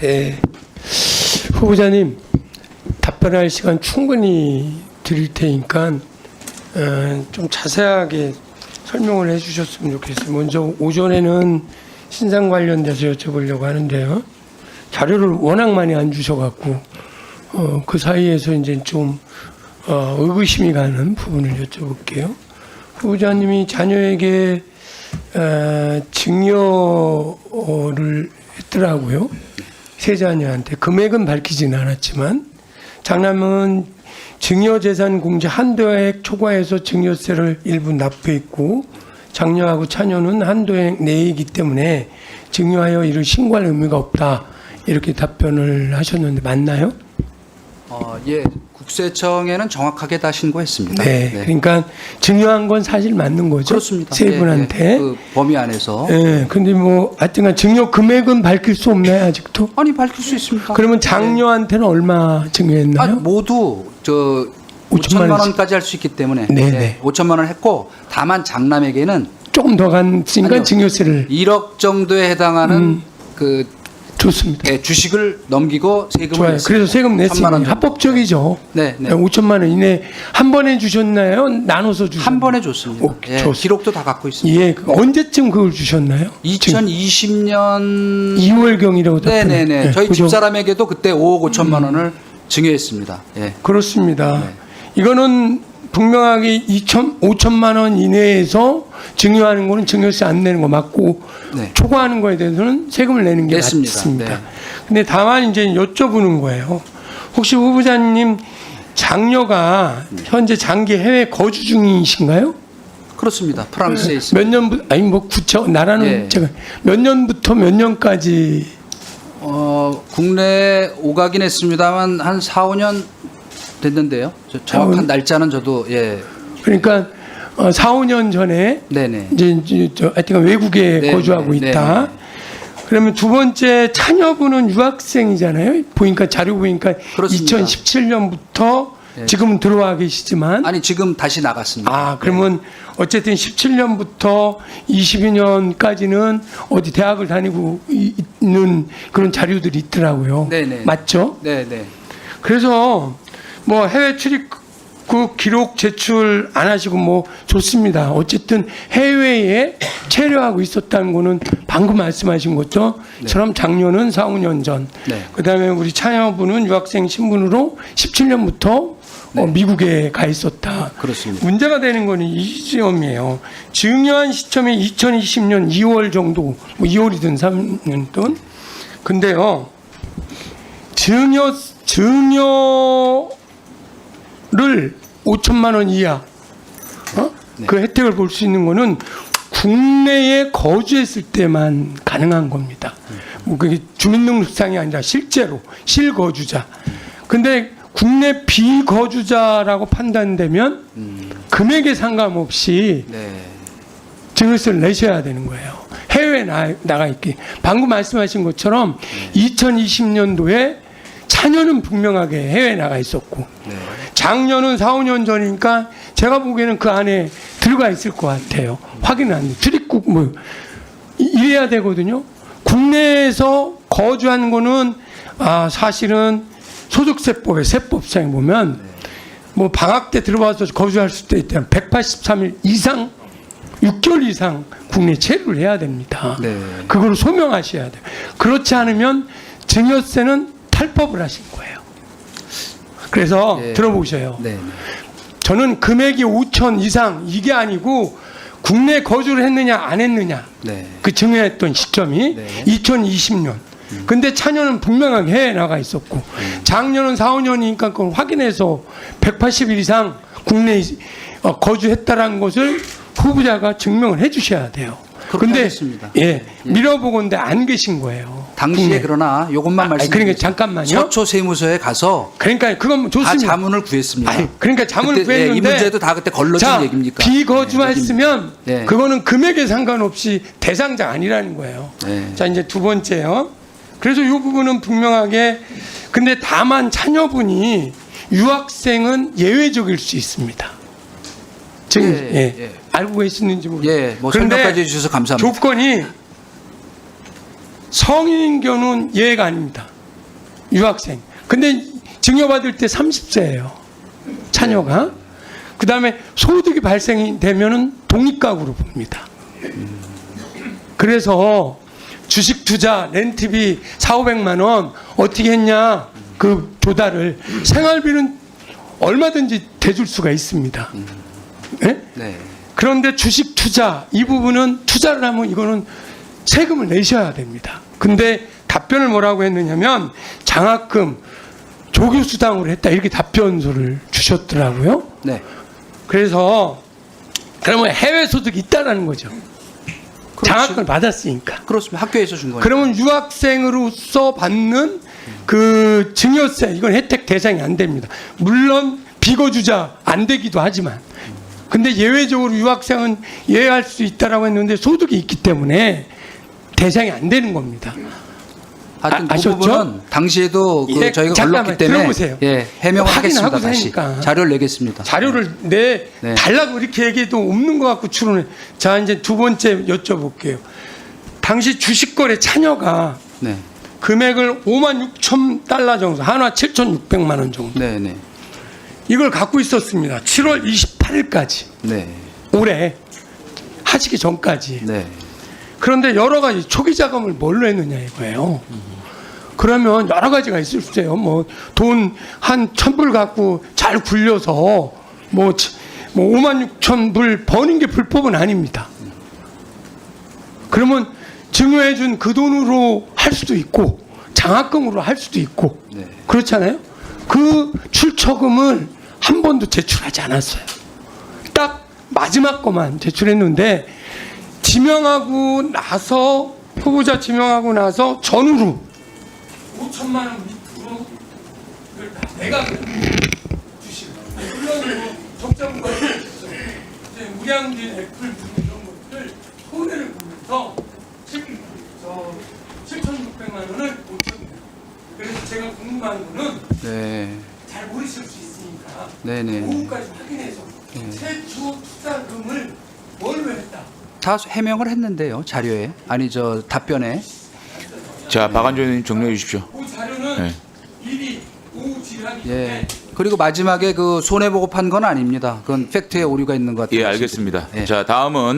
네. 후보자님 답변할 시간 충분히 드릴 테니까 어, 좀 자세하게 설명을 해주셨으면 좋겠어요. 먼저 오전에는 신상 관련돼서 여쭤보려고 하는데요. 자료를 워낙 많이 안 주셔갖고 어, 그 사이에서 이제 좀 어, 의구심이 가는 부분을 여쭤볼게요. 후보자님이 자녀에게 어, 증여를 했더라고요. 세 자녀한테 금액은 밝히지는 않았지만 장남은 증여재산 공제 한도액 초과해서 증여세를 일부 납부했고 장녀하고 차녀는 한도액 내이기 때문에 증여하여 이를 신고할 의미가 없다 이렇게 답변을 하셨는데 맞나요? 어, 예, 국세청에는 정확하게 다 신고했습니다. 네. 그러니까 증여한 건 사실 맞는 거죠. 그렇습니다. 세 예, 분한테. 예, 그 범위 안에서 예. 근데 뭐 하여튼간 증여 금액은 밝힐 수 없나요 아직도? 아니 밝힐 수 있습니까? 그러면 장녀한테는 얼마 아, 증여했나요? 모두 저 5천만 5천만 원씩. 원까지 할 수 있기 때문에 네네. 네, 5천만 원 했고 다만 장남에게는 조금 더 갔으니까 아니요. 증여세를 1억 정도에 해당하는 음. 그 줬습니다. 예, 주식을 넘기고 세금을 좋아요. 냈습니다. 그래서 세금 3만 원 냈으니 정도. 합법적이죠. 네, 네. 5천만 원 이내 한 번에 주셨나요? 나눠서 주셨나요? 한 번에 줬습니다. 오, 예, 좋습니다. 기록도 다 갖고 있습니다. 예. 그 언제쯤 그걸 주셨나요? 2020년 2월경이라고 답변. 네네네. 저희 그죠? 집사람에게도 그때 5억 5천만 원을 증여했습니다. 예. 그렇습니다. 네. 이거는 분명하게 2천, 5천만 원 이내에서 증여하는 거는 증여세 안 내는 거 맞고 네. 초과하는 거에 대해서는 세금을 내는 게 냈습니다. 맞습니다. 네. 근데 다만 이제 여쭤보는 거예요. 혹시 후보자님 장녀가 현재 장기 해외 거주 중이신가요? 그렇습니다. 프랑스에 있습니다. 몇 년부터 아니 뭐 구체 나라는 예. 제가 몇 년부터 몇 년까지 어, 국내에 오가긴 했습니다만 한 4, 5년 됐는데요. 저 정확한 사, 날짜는 저도 예. 그러니까 어, 4, 5년 전에 네네. 이제, 이제 저 하여튼 외국에 네, 거주하고 네, 있다. 네, 네. 그러면 두 번째 차녀분은 유학생이잖아요. 보니까 자료 보니까 그렇습니다. 2017년부터 네. 지금은 들어와 계시지만 아니 지금 다시 나갔습니다. 아 그러면 어쨌든 17년부터 22년까지는 어디 대학을 다니고 이- 있는 그런 자료들이 있더라고요. 네, 네. 맞죠? 네네. 그래서 뭐 해외 출입국 기록 제출 안 하시고 뭐 좋습니다. 어쨌든 해외에 체류하고 있었다는 거는 방금 말씀하신 것처럼 작년은 4, 5년 전. 네. 그다음에 우리 차녀분은 유학생 신분으로 17년부터 네. 어, 미국에 가 있었다. 그렇습니다. 문제가 되는 거는 이 지점이에요. 증여한 시점이 2020년 2월 정도, 뭐 2월이든 3년든. 근데요, 증여, 증여 를 5천만 원 이하, 어? 네. 그 혜택을 볼 수 있는 거는 국내에 거주했을 때만 가능한 겁니다. 뭐 그게 주민등록상이 아니라 실제로 실거주자. 근데 국내 비거주자라고 판단되면 금액에 상관없이 네. 증여세를 내셔야 되는 거예요. 해외에 나, 나가 있기. 방금 말씀하신 것처럼 2020년도에 차년은 분명하게 해외에 나가 있었고 네. 작년은 4, 5년 전이니까 제가 보기에는 그 안에 들어가 있을 것 같아요. 확인은 안 돼. 출입국 뭐 이- 이래야 되거든요. 국내에서 거주하는 거는 아 사실은 소득세법의 세법상에 보면 뭐 방학 때 들어와서 거주할 수도 있다면 183일 이상 6개월 이상 국내 체류를 해야 됩니다. 네. 그걸 소명하셔야 돼요. 그렇지 않으면 증여세는 탈법을 하신 거예요. 그래서 네. 들어보셔요. 네. 저는 금액이 5천 이상 이게 아니고 국내 거주를 했느냐 안 했느냐 네. 그 증여했던 시점이 네. 2020년. 근데 차년은 분명하게 해외 나가 있었고 작년은 4, 5년이니까 그걸 확인해서 180일 이상 국내에 어, 거주했다라는 것을 후보자가 증명을 해 주셔야 돼요. 근데. 예, 밀어보건데 안 계신 거예요. 당시에 국내. 그러나 요것만 아, 말씀. 그러니까 잠깐만요. 서초 세무서에 가서 그러니까 그건 다 좋습니다. 자문을 구했습니다. 아니, 그러니까 자문을 그때, 예, 이 구했는데 문제도 다 그때 걸러진 자, 얘기입니까? 비거주했으면 네, 얘기입니다. 그거는 금액에 상관없이 대상자 아니라는 거예요. 네. 자 이제 두 번째요. 그래서 이 부분은 분명하게 근데 다만 자녀분이 유학생은 예외적일 수 있습니다. 지금 예, 예, 예. 알고 계시는지 모르겠어요. 예, 뭐 설명까지 해주셔서 감사합니다. 조건이 성인 경우는 예외가 아닙니다. 유학생. 근데 증여받을 때 30세예요. 자녀가. 그 다음에 소득이 발생이 되면은 독립가구로 봅니다. 그래서 주식 투자, 렌트비 4, 500만 원 어떻게 했냐 그 조달을 생활비는 얼마든지 대줄 수가 있습니다. 예? 네. 그런데 주식 투자 이 부분은 투자를 하면 이거는 세금을 내셔야 됩니다. 근데 답변을 뭐라고 했느냐면 장학금 조교 수당으로 했다 이렇게 답변서를 주셨더라고요. 네. 그래서 그러면 해외 소득이 있다라는 거죠. 그렇죠. 장학금을 받았으니까. 그렇습니다. 학교에서 준 거예요. 그러면 유학생으로서 받는 그 증여세 이건 혜택 대상이 안 됩니다. 물론 비거주자 안 되기도 하지만 근데 예외적으로 유학생은 예외할 수 있다라고 했는데 소득이 있기 때문에 대상이 안 되는 겁니다. 하여튼 아, 그? 부분은 당시에도 그 예, 저희가 걸렀기 때문에 들어보세요. 예, 해명을 확인하고 하겠습니다. 다시 사니까. 자료를 내겠습니다. 자료를 내 네. 달라고 이렇게 얘기해도 없는 것 같고 추론해. 자 이제 두 번째 여쭤볼게요. 당시 주식거래 차녀가 네. 금액을 5만 6천 달러 정도, 한화 7,600만 원 정도. 네, 네. 이걸 갖고 있었습니다. 7월 28일까지 네. 올해 하시기 전까지. 네. 그런데 여러 가지 초기 자금을 뭘로 했느냐 이거예요. 그러면 여러 가지가 있을 수 있어요. 뭐 돈 한 천불 갖고 잘 굴려서 뭐, 치- 뭐 5만 6천 불 버는 게 불법은 아닙니다. 그러면 증여해 준 그 돈으로 할 수도 있고 장학금으로 할 수도 있고 네. 그렇잖아요. 그 출처금을 한 번도 제출하지 않았어요. 딱 마지막 거만 제출했는데 지명하고 나서 후보자 지명하고 나서 전후로 5천만 원 밑으로 내가 주시고 물론 뭐 적자분과. 이제 우량진 애플 등 이런 것들 손해를 보면서 7,600만 원을 못 줬네요. 그래서 제가 궁금한 거는 네. 잘 모르실 수 있으니까 네, 네. 오후까지 다. 다 해명을 했는데요. 자료에. 아니 저 답변에. 자, 박안조 의원님 정리해 주십시오. 그 자료는 네. 오후 예. 전에 그리고 마지막에 그 손해 보고 판 건 아닙니다. 그건 팩트에 오류가 있는 것 같아요. 예, 알겠습니다. 예. 자, 다음은